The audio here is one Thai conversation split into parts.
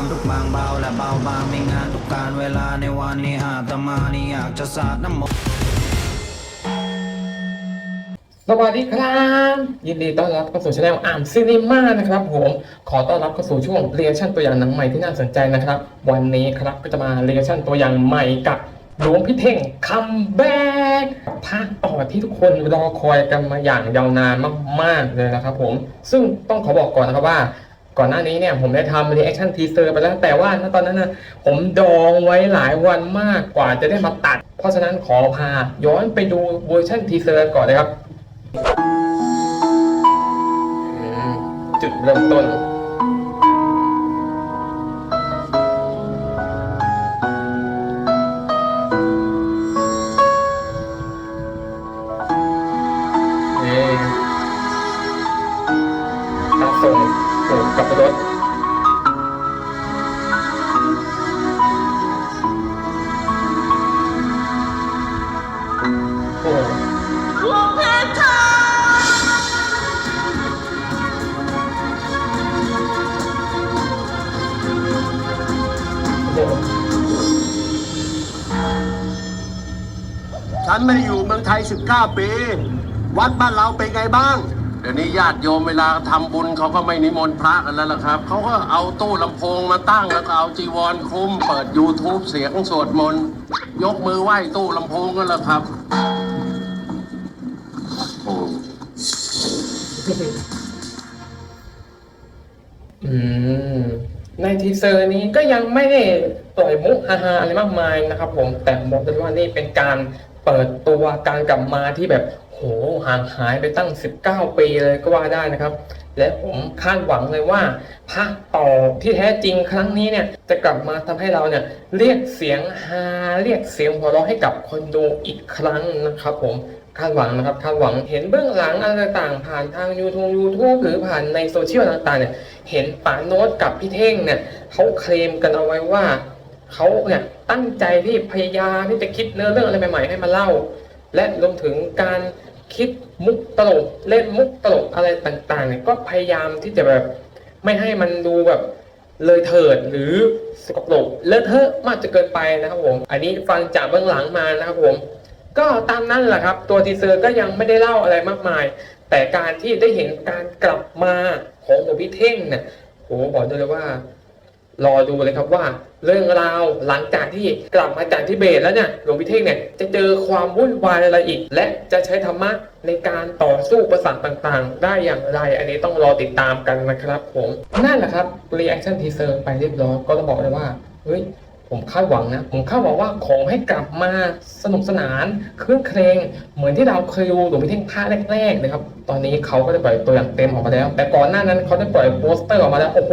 ความทุกบางเบาและเบาบางมีงานทุกการเวลาในวันนี้อาตมานี่อยากจะสาดน้ำมนต์สวัสดีครับ ยินดีต้อนรับเข้าสู่ช anel อ่านซีนีมานะครับผมขอต้อนรับเข้าสู่ช่วงเรียชั่นตัวอย่างหนังใหม่ที่น่าสนใจนะครับ วันนี้ครับก็จะมาเรียชั่นตัวอย่างใหม่กับหลวงพี่เท่งคัมแบ็กภาคต่อที่ทุกคนรอคอยกันมาอย่างยาวนานมากๆเลยนะครับผมซึ่งต้องขอบอกก่อนนะครับว่า ก่อนหน้านี้เนี่ยผมได้ทำรีแอคชั่นทีเซอร์ไปแล้ว แต่ว่าตอนนั้นนะผมดองไว้หลายวันมากกว่าจะได้มาตัด เพราะฉะนั้นขอพาย้อนไปดูเวอร์ชันทีเซอร์ก่อนเลยครับ จุดเริ่มต้น นไม่ได้อยู่เมืองไทย 19 ปี วัดบ้านเราเป็นไงบ้าง เดี๋ยวนี้ญาติโยมเวลาทำบุญเขาก็ไม่นิมนต์พระกันแล้วล่ะครับเขาก็เอาตู้ลำโพงมาตั้งแล้วก็เอาจีวรคลุมเปิด YouTube เสียงสวดมนต์ยกมือไหว้ตู้ลำโพงกันแล้วครับโอ้อืมในทีเซอร์นี้ก็ยังไม่ได้ปล่อยมุกฮาๆอะไรมากมายนะครับผมแต่บอกเลยว่านี่เป็นการ เปิดตัวการกลับมาที่แบบโหห่างหายไปตั้ง 19 ปีเลยก็ว่าได้นะครับ และผมคาดหวังเลยว่าภาคต่อที่แท้จริงครั้งนี้เนี่ยจะกลับมาทำให้เราเนี่ยเรียกเสียงฮาเรียกเสียงหัวเราะให้กับคนดูอีกครั้งนะครับผมคาดหวังนะครับคาดหวังเห็นเบื้องหลังอะไรต่างผ่านทาง YouTube YouTube หรือผ่านในโซเชียลต่างๆเนี่ยเห็นป๋าโน้ตกับพี่เท่งเนี่ยเขาเคลมกันเอาไว้ว่า เขาเนี่ยตั้งใจที่พยายามที่จะคิดเนื้อเรื่องอะไรใหม่ๆให้มาเล่า และรวมถึงการคิดมุกตลกเล่นมุกตลกอะไรต่างๆเนี่ยก็พยายามที่จะแบบไม่ให้มันดูแบบเลยเถิดหรือสกปรกเลอะเทอะมากจนเกินไปนะครับผม อันนี้ฟังจากเบื้องหลังมานะครับผม ก็ตามนั้นแหละครับ ตัวทีเซอร์ก็ยังไม่ได้เล่าอะไรมากมาย แต่การที่ได้เห็นการกลับมาของหลวงพี่เท่งเนี่ยโหบอกได้เลยว่า รอดูเลยครับว่า เรื่องราวหลังจากที่กลับมาจากทิเบตแล้วเนี่ยหลวงพี่เท่งเนี่ยจะเจอความวุ่นวายอะไรอีก และจะใช้ธรรมะในการต่อสู้ประสาทต่างๆ ได้อย่างไร อันนี้ต้องรอติดตามกันนะครับผมนั่นแหละครับรีแอคชั่นทีเซอร์ไปเรียบร้อยก็ต้องบอกเลยว่าเฮ้ย ผมคาดหวังนะ ผมคาดหวังว่าขอให้กลับมาสนุกสนานเครื่องเครงเหมือนที่เราเคยดูหลวงพี่เท่งภาคแรกๆนะครับ ตอนนี้เขาก็ได้ปล่อยตัวอย่างเต็มออกมาแล้ว แต่ก่อนหน้านั้นเขาได้ปล่อยโปสเตอร์ออกมาแล้วโอ้โห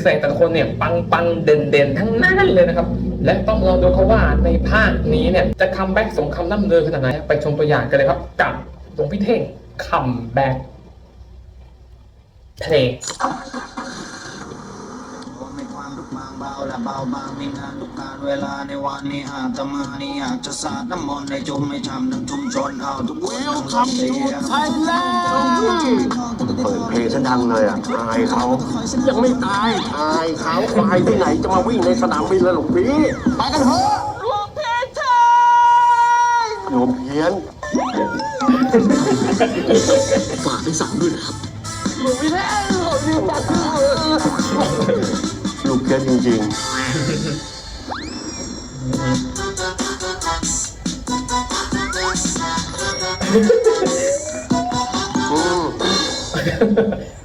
แสดงแต่ละคนเนี่ยปังปังเด่นเด่นทั้งนั้นเลยนะครับ และต้องรอดูเขาว่าในภาคนี้เนี่ยจะคัมแบ็กสมคำล่ำเลือขนาดไหนไปชมตัวอย่างกันเลยครับกับหลวงพี่เท่งคัมแบ็กเพลง มีความทุกข์บาง เบาและเบาบางมีงานทุกการเวลาในวันนี้อาตมานี่อยากจะสาดน้ำมนต์ในจุมให้ทำทั้งชุมชนเอาทุกคนทั้งเสียงเปิดเพลงซะดังเลยอะอายเขายังไม่ตายอายเขาควายที่ไหนจะมาวิ่งในสนามบินละหลวงพี่ไปกันเถอะโยมเพี้ยนฝากให้สั่งด้วยนะครับลูก เพี้ยนจริงๆอืม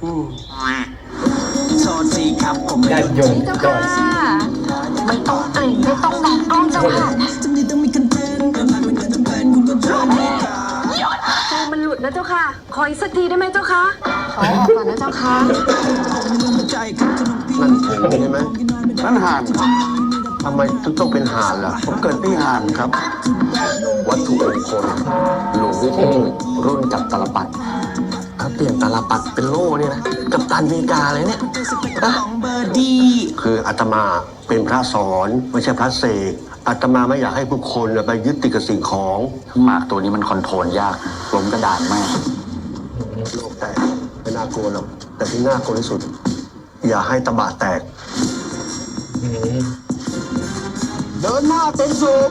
อืมโทษทีครับผมไม่ญาติโยมเจ้าก่อค่ะนไม่ต้องกลิ่นไม่ต้องมองกล้องเจ้าค่ะ ดนะเจ้าค่ะ ขออีกสักทีได้ไหมเจ้าค่ะขอออกก่อนนะเจ้าค่ะ นั่นผงใช่ไหมนั่นห่านครับทำไมถึงต้องเป็นห่านล่ะ ผมเกิดที่ห่านครับ วัตถุมงคลหลวงวิเทงรุ่นจับตลปัดถ้าเปลี่ยนตลปัดเป็นโล่เนี่ยนะกับตันอเมริกาเลยเนี่ยนะคืออาตมาเป็นพระสอนไม่ใช่พระเสก อาตมาไม่อยากให้ผู้คนน่ะไปยึดติดกับสิ่งของหมากตัวนี้มันคอนโทรลยากล้มกระดานมากโลกแตกไม่น่ากลัวหรอกแต่ที่น่ากลัวที่สุด อย่าให้ตะบะแตกอืมเดินหน้าเต็มสูบ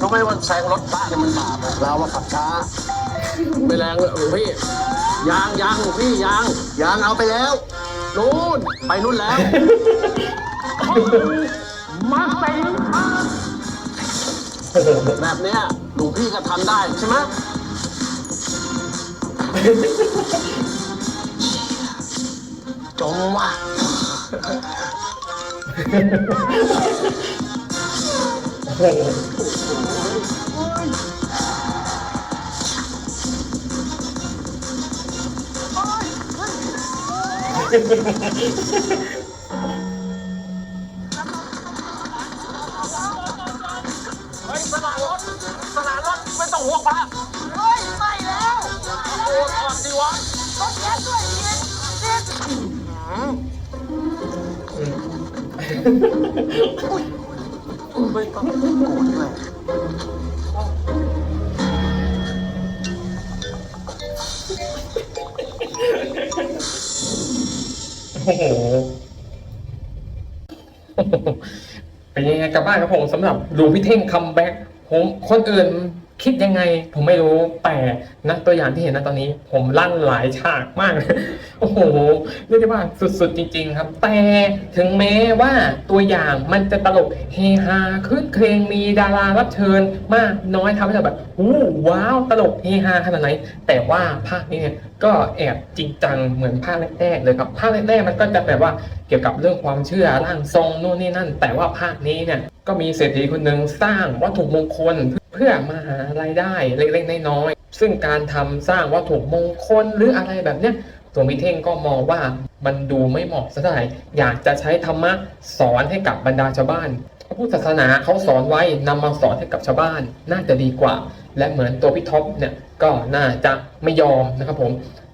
รู้ไหมว่าแซงรถบ้านเนี่ยมันบาปอะเราว่าขับช้า ไม่แรงเลยหลวงพี่ยางยางหลวงพี่ยางยางเอาไปแล้ว นู่นไปนู่นแล้ว มาเต็งโอ้โหแบบเนี้ยหลวงพี่ก็ทำได้ใช่ไหมจงว่ะโอ้โเฮ้ยสนารถสนารถไม่ต้องห่วงพระเฮ้ยไปแล้วโอ้ถอนดสิวะรถแก๊สด้วยกินกินไม่ต้องโกรธด้วย โอ้โห เป็นยังไงกับบ้านครับผมสำหรับดูพี่เท่งคัมแบ็กผมคนอื่น คิดยังไงผมไม่รู้แต่นะตัวอย่างที่เห็นนะตอนนี้ ผมลั่นหลายฉากมาก โอ้โหเรียกได้ว่าสุดๆจริง ๆ ครับ แต่ถึงแม้ว่าตัวอย่างมันจะตลกเฮฮาคืนเครงมีดารารับเชิญมากน้อยทำให้เราแบบอู้ว้าวตลกเฮฮาขนาดไหนแต่ว่าภาคนี้เนี่ยก็แอบจริงจังเหมือนภาคแรกๆเลยครับภาคแรกๆมันก็จะแบบว่าเกี่ยวกับเรื่องความเชื่อร่างทรงนู่นนี่นั่น แต่ว่าภาคนี้เนี่ยก็มีเศรษฐีคนหนึ่งสร้างวัตถุมงคล เพื่อมาหารายได้เล็กๆน้อยๆซึ่งการทำสร้างวัตถุมงคลหรืออะไรแบบเนี้ยตัวมิเท่งก็มองว่ามันดูไม่เหมาะสักเท่าไหร่อยากจะใช้ธรรมะสอนให้กับบรรดาชาวบ้านพระพุทธศาสนาเขาสอนไว้นำมาสอนให้กับชาวบ้านน่าจะดีกว่า และเหมือนตัวพี่ท็อปเนี่ยก็น่าจะไม่ยอมนะครับผม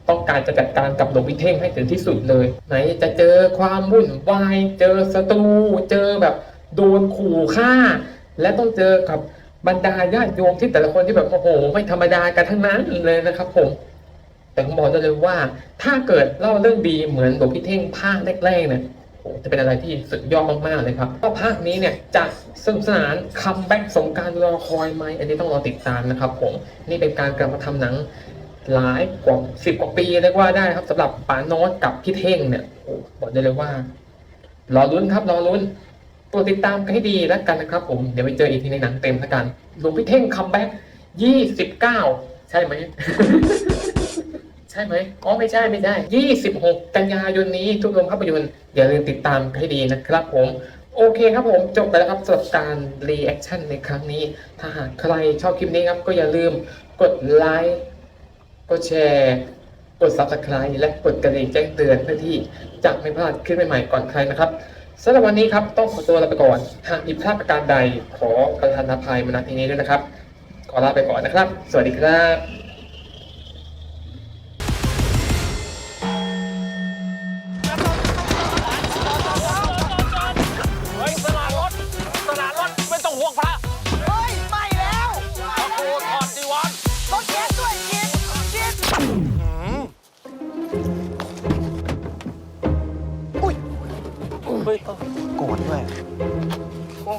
ต้องการจะจัดการกับหลวงพี่เท่งให้ถึงที่สุดเลย ไหนจะเจอความวุ่นวาย เจอศัตรูเจอแบบโดนขู่ฆ่า และต้องเจอกับ บรรดาญาติโยมที่แต่ละคนที่แบบโอ้โหไม่ธรรมดากันทั้งนั้นเลยนะครับผม แต่ผมบอกได้เลยว่า ถ้าเกิดเล่าเรื่องดีเหมือนหลวงพี่เท่งภาคแรกๆเนี่ยโอ้จะเป็นอะไรที่สุดยอดมากๆเลยครับก็ภาคนี้เนี่ยจะสนุกสนานคัมแบ็กสงการรอคอยไหมอันนี้ต้องรอติดตามนะครับ ผมนี่เป็นการกลับมาทำหนังหลายกว่าสิบกว่าปีเรียกว่าได้ครับสำหรับป๋าโน้ตกับพี่เท่งเนี่ยบอกได้เลยว่า รอลุ้นครับรอลุ้น โปรดติดตามกันให้ดีแล้วกันนะครับผม เดี๋ยวไปเจออีกทีในหนังเต็มแล้วกันหลวงพี่เท่งคัมแบ็กยี่สิบเก้าใช่ไหม ใช่ไหมอ๋อไม่ใช่ไม่ใช่ยี่สิบหกกันยายนนี้ทุกโรงภาพยนตร์อย่าลืมติดตามให้ดีนะครับผมโอเคครับผม จบไปแล้วครับสำหรับการรีแอคชั่นในครั้งนี้ ถ้าหากใครชอบคลิปนี้ครับ ก็อย่าลืมกดไลค์กดแชร์ กด subscribe และกดกระดิ่งแจ้งเตือนเพื่อที่จะไม่พลาดคลิปใหม่ๆก่อนใครนะครับ สำหรับวันนี้ครับต้องขอตัวลาไปก่อน หากผิดพลาดประการใดขอประทานอภัยมาณที่นี้ด้วยนะครับ ขอลาไปก่อนนะครับ สวัสดีครับ โกรธด้วยโอ้